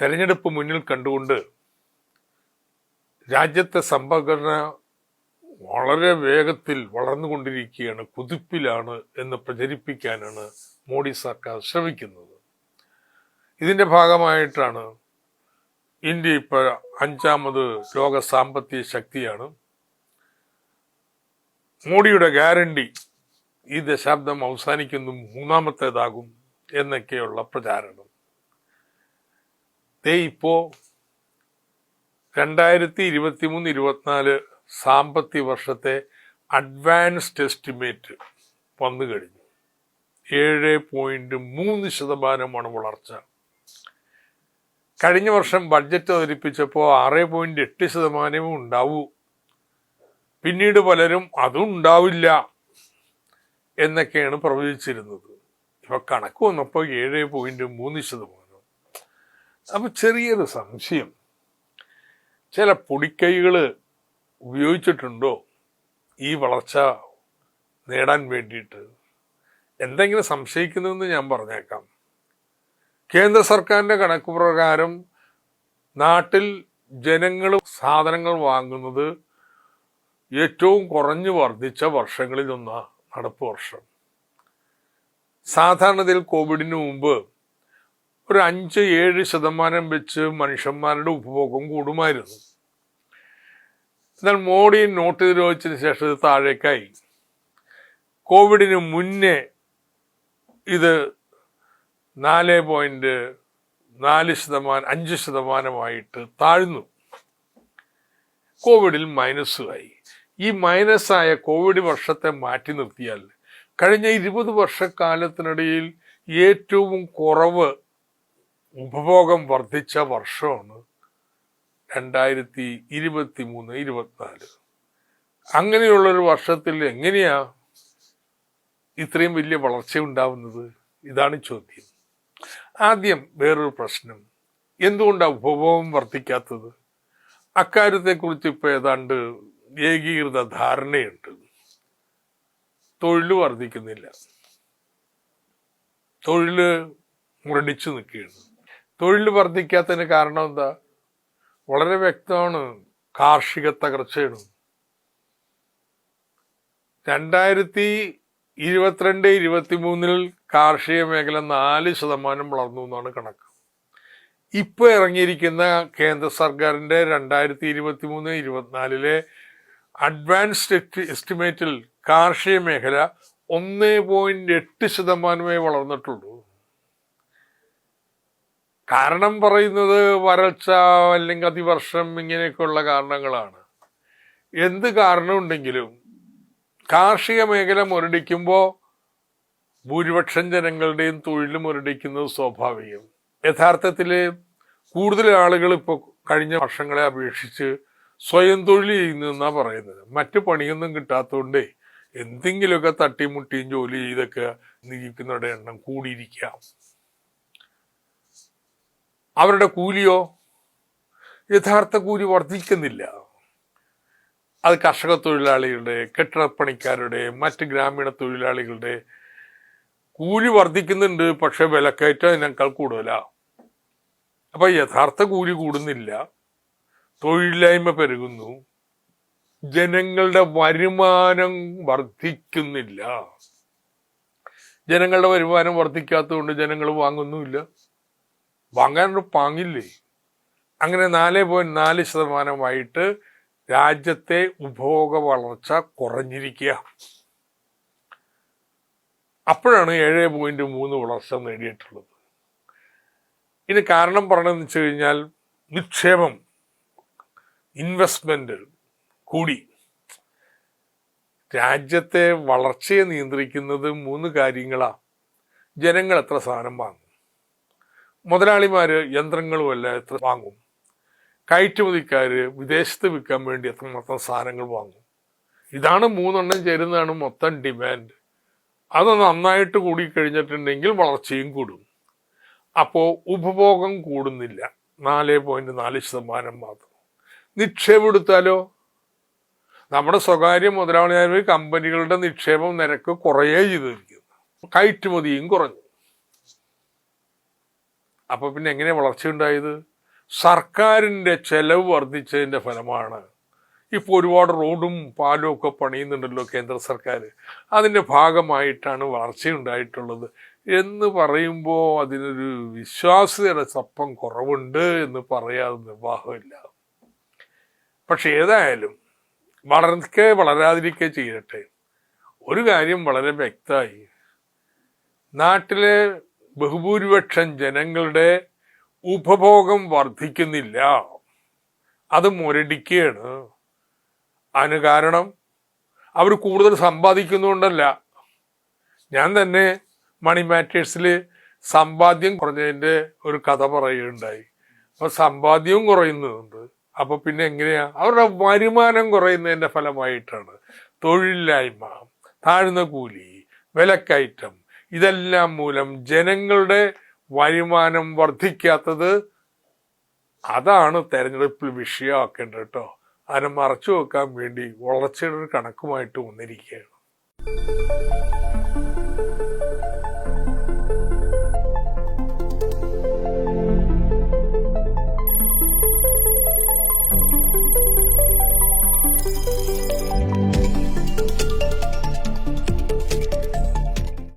തെരഞ്ഞെടുപ്പ് മുന്നിൽ കണ്ടുകൊണ്ട് രാജ്യത്തെ സമ്പദ്ഘടന വളരെ വേഗത്തിൽ വളർന്നുകൊണ്ടിരിക്കുകയാണ് കുതിപ്പിലാണ് എന്ന് പ്രചരിപ്പിക്കാനാണ് മോഡി സർക്കാർ ശ്രമിക്കുന്നത്. ഇതിന്റെ ഭാഗമായിട്ടാണ് ഇന്ത്യ ഇപ്പോൾ അഞ്ചാമത് ലോക സാമ്പത്തിക ശക്തിയാണ്. മോഡിയുടെ ഗ്യാരണ്ടി ഈ ദശാബ്ദം അവസാനിക്കുന്നു മൂന്നാമത്തേതാകും എന്നൊക്കെയുള്ള പ്രചാരണം. ദേ ഇപ്പോ രണ്ടായിരത്തി ഇരുപത്തി മൂന്ന് ഇരുപത്തിനാല് സാമ്പത്തിക വർഷത്തെ അഡ്വാൻസ്ഡ് എസ്റ്റിമേറ്റ് വന്നു കഴിഞ്ഞു. ഏഴ് പോയിന്റ് മൂന്ന് ശതമാനമാണ് വളർച്ച. കഴിഞ്ഞ വർഷം ബഡ്ജറ്റ് അവതരിപ്പിച്ചപ്പോൾ ആറ് പോയിന്റ് എട്ട് ശതമാനമേ ഉണ്ടാവൂ. പിന്നീട് പലരും അതും ഉണ്ടാവില്ല എന്നൊക്കെയാണ് പ്രവചിച്ചിരുന്നത്. ഇപ്പൊ കണക്ക് വന്നപ്പോൾ ഏഴ് പോയിന്റ് മൂന്ന് ശതമാനം. അപ്പൊ ചെറിയൊരു സംശയം. ചില പൊടിക്കൈകൾ ഉപയോഗിച്ചിട്ടുണ്ടോ ഈ വളർച്ച നേടാൻ വേണ്ടിയിട്ട്? എന്തെങ്കിലും സംശയിക്കുന്നതെന്ന് ഞാൻ പറഞ്ഞേക്കാം. കേന്ദ്ര സർക്കാരിന്റെ കണക്ക് പ്രകാരം നാട്ടിൽ ജനങ്ങൾ സാധനങ്ങൾ വാങ്ങുന്നത് ഏറ്റവും കുറഞ്ഞു വർദ്ധിച്ച വർഷങ്ങളിൽ ഒന്നാ നടപ്പ് വർഷം. സാധാരണതയിൽ കോവിഡിന് മുമ്പ് ഒരു അഞ്ച് ഏഴ് ശതമാനം വെച്ച് മനുഷ്യന്മാരുടെ ഉപഭോഗം കൂടുമായിരുന്നു. എന്നാൽ മോഡി നോട്ട് നിരോധിച്ചതിന് ശേഷം ഇത് താഴേക്കായി. കോവിഡിന് മുന്നേ ഇത് നാല് പോയിന്റ് നാല് ശതമാനം അഞ്ച് ശതമാനമായിട്ട് താഴ്ന്നു. കോവിഡിൽ മൈനസുമായി. ഈ മൈനസായ കോവിഡ് വർഷത്തെ മാറ്റി നിർത്തിയാൽ കഴിഞ്ഞ ഇരുപത് വർഷക്കാലത്തിനിടയിൽ ഏറ്റവും കുറവ് ഉപഭോഗം വർദ്ധിച്ച വർഷമാണ് രണ്ടായിരത്തി ഇരുപത്തി മൂന്ന് ഇരുപത്തിനാല്. അങ്ങനെയുള്ളൊരു വർഷത്തിൽ എങ്ങനെയാ ഇത്രയും വലിയ വളർച്ച ഉണ്ടാവുന്നത്? ഇതാണ് ചോദ്യം. ആദ്യം വേറൊരു പ്രശ്നം. എന്തുകൊണ്ടാണ് ഉപഭോഗം വർദ്ധിക്കാത്തത്? അക്കാര്യത്തെക്കുറിച്ച് ഇപ്പോൾ ഏതാണ്ട് ഏകീകൃത ധാരണയുണ്ട്. തൊഴിൽ വർദ്ധിക്കുന്നില്ല. തൊഴിൽ മുരടിച്ചു നിൽക്കുകയാണ്. തൊഴിൽ വർദ്ധിക്കാത്തതിന് കാരണം എന്താ? വളരെ വ്യക്തമാണ്. കാർഷിക തകർച്ചയാണ്. രണ്ടായിരത്തി ഇരുപത്തിരണ്ട് ഇരുപത്തി മൂന്നിൽ കാർഷിക മേഖല നാല് ശതമാനം വളർന്നു എന്നാണ് കണക്ക്. ഇപ്പോൾ ഇറങ്ങിയിരിക്കുന്ന കേന്ദ്ര സർക്കാരിന്റെ രണ്ടായിരത്തി ഇരുപത്തി മൂന്ന് ഇരുപത്തിനാലിലെ അഡ്വാൻസ്ഡ് എസ്റ്റിമേറ്റിൽ കാർഷിക മേഖല ഒന്ന് പോയിന്റ് എട്ട് ശതമാനമേ വളർന്നിട്ടുള്ളൂ. കാരണം പറയുന്നത് വരൾച്ച അല്ലെങ്കിൽ അതിവർഷം ഇങ്ങനെയൊക്കെയുള്ള കാരണങ്ങളാണ്. എന്ത് കാരണമുണ്ടെങ്കിലും കാർഷിക മേഖല മുരടിക്കുമ്പോൾ ഭൂരിപക്ഷം ജനങ്ങളുടെയും തൊഴിൽ മുരടിക്കുന്നത് സ്വാഭാവികം. യഥാർത്ഥത്തിൽ കൂടുതൽ ആളുകൾ ഇപ്പോൾ കഴിഞ്ഞ വർഷങ്ങളെ അപേക്ഷിച്ച് സ്വയം തൊഴിൽ ചെയ്യുന്നതെന്നാണ് പറയുന്നത്. മറ്റു പണിയൊന്നും കിട്ടാത്തതുകൊണ്ടേ എന്തെങ്കിലുമൊക്കെ തട്ടിമുട്ടിയും ജോലി ചെയ്തൊക്കെ ജീവിക്കുന്നവരുടെ എണ്ണം കൂടിയിരിക്കാം. അവരുടെ കൂലിയോ യഥാർത്ഥ കൂലി വർദ്ധിക്കുന്നില്ല. അത് കർഷക തൊഴിലാളികളുടെ കെട്ടിടപ്പണിക്കാരുടെ മറ്റ് ഗ്രാമീണ തൊഴിലാളികളുടെ കൂലി വർദ്ധിക്കുന്നുണ്ട് പക്ഷെ വിലക്കയറ്റം അതിനേക്കാൾ കൂടുതലാ. അപ്പൊ യഥാർത്ഥ കൂലി കൂടുന്നില്ല. തൊഴിലില്ലായ്മ പെരുകുന്നു. ജനങ്ങളുടെ വരുമാനം വർദ്ധിക്കുന്നില്ല. ജനങ്ങളുടെ വരുമാനം വർദ്ധിക്കാത്തതുകൊണ്ട് ജനങ്ങൾ വാങ്ങുന്നുമില്ല. വാങ്ങാനൊരു പാങ്ങില്ലേ? അങ്ങനെ നാല് പോയിന്റ് നാല് ശതമാനമായിട്ട് രാജ്യത്തെ ഉപഭോഗ വളർച്ച കുറഞ്ഞിരിക്കുക. അപ്പോഴാണ് ഏഴ് പോയിന്റ് മൂന്ന് വളർച്ച നേടിയിട്ടുള്ളത്. ഇതിന് കാരണം പറഞ്ഞതെന്ന് വെച്ച് കഴിഞ്ഞാൽ നിക്ഷേപം ഇൻവെസ്റ്റ്മെന്റ് കൂടി. രാജ്യത്തെ വളർച്ചയെ നിയന്ത്രിക്കുന്നത് മൂന്ന് കാര്യങ്ങളാ. ജനങ്ങൾ എത്ര സാധനം വാങ്ങും? മുതലാളിമാര് യന്ത്രങ്ങളുമല്ല എത്ര വാങ്ങും. കയറ്റുമതിക്കാര് വിദേശത്ത് വിൽക്കാൻ വേണ്ടി എത്രമാത്രം സാധനങ്ങൾ വാങ്ങും. ഇതാണ് മൂന്നെണ്ണം ചേരുന്നതാണ് മൊത്തം ഡിമാൻഡ് അത് നന്നായിട്ട് കൂടി കഴിഞ്ഞിട്ടുണ്ടെങ്കിൽ വളർച്ചയും കൂടും. അപ്പോൾ ഉപഭോഗം കൂടുന്നില്ല. നാല് പോയിന്റ് നാല് ശതമാനം മാത്രം. നിക്ഷേപം എടുത്താലോ? നമ്മുടെ സ്വകാര്യ മുതലാളിമാർ കമ്പനികളുടെ നിക്ഷേപം നിരക്ക് കുറയേ ചെയ്തിരിക്കുന്നു. കയറ്റുമതിയും കുറഞ്ഞു. അപ്പൊ പിന്നെ എങ്ങനെ വളർച്ച ഉണ്ടായത്? സർക്കാരിന്റെ ചെലവ് വർദ്ധിച്ചതിന്റെ ഫലമാണ്. ഇപ്പോൾ ഒരുപാട് റോഡും പാലും ഒക്കെ പണിയുന്നുണ്ടല്ലോ കേന്ദ്ര സർക്കാർ അതിന്റെ ഭാഗമായിട്ടാണ് വളർച്ചയുണ്ടായിട്ടുള്ളത് എന്ന് പറയുമ്പോൾ അതിനൊരു വിശ്വാസ്യതയുടെ സപ്പം കുറവുണ്ട് എന്ന് പറയാതെ നിർവാഹമില്ല. പക്ഷെ ഏതായാലും വളർക്കെ വളരാതിരിക്കെ ചെയ്യട്ടെ. ഒരു കാര്യം വളരെ വ്യക്തമായി. നാട്ടിലെ ബഹുഭൂരിപക്ഷം ജനങ്ങളുടെ ഉപഭോഗം വർദ്ധിക്കുന്നില്ല. അത് മുരടിക്കുകയാണ്. അതിന് കാരണം അവർ കൂടുതൽ സമ്പാദിക്കുന്നതുകൊണ്ടല്ല. ഞാൻ തന്നെ മണി മാറ്റേഴ്സിൽ സമ്പാദ്യം കുറഞ്ഞതിന്റെ ഒരു കഥ പറയുകയുണ്ടായി. അപ്പോൾ സമ്പാദ്യവും കുറയുന്നുണ്ട്. അപ്പോൾ പിന്നെ എങ്ങനെയാ? അവരുടെ വരുമാനം കുറയുന്നതിന്റെ ഫലമായിട്ടാണ് തൊഴിലില്ലായ്മ താഴ്ന്ന കൂലി വിലക്കയറ്റം ഇതെല്ലാം മൂലം ജനങ്ങളുടെ വരുമാനം വർദ്ധിക്കാത്തത് അതാണ് തെരഞ്ഞെടുപ്പിൽ വിഷയമാക്കേണ്ടത് കേട്ടോ. അതിനെ മറച്ചു വെക്കാൻ വേണ്ടി വളർച്ചയുടെ ഒരു കണക്കുമായിട്ട് വന്നിരിക്കുകയാണ്.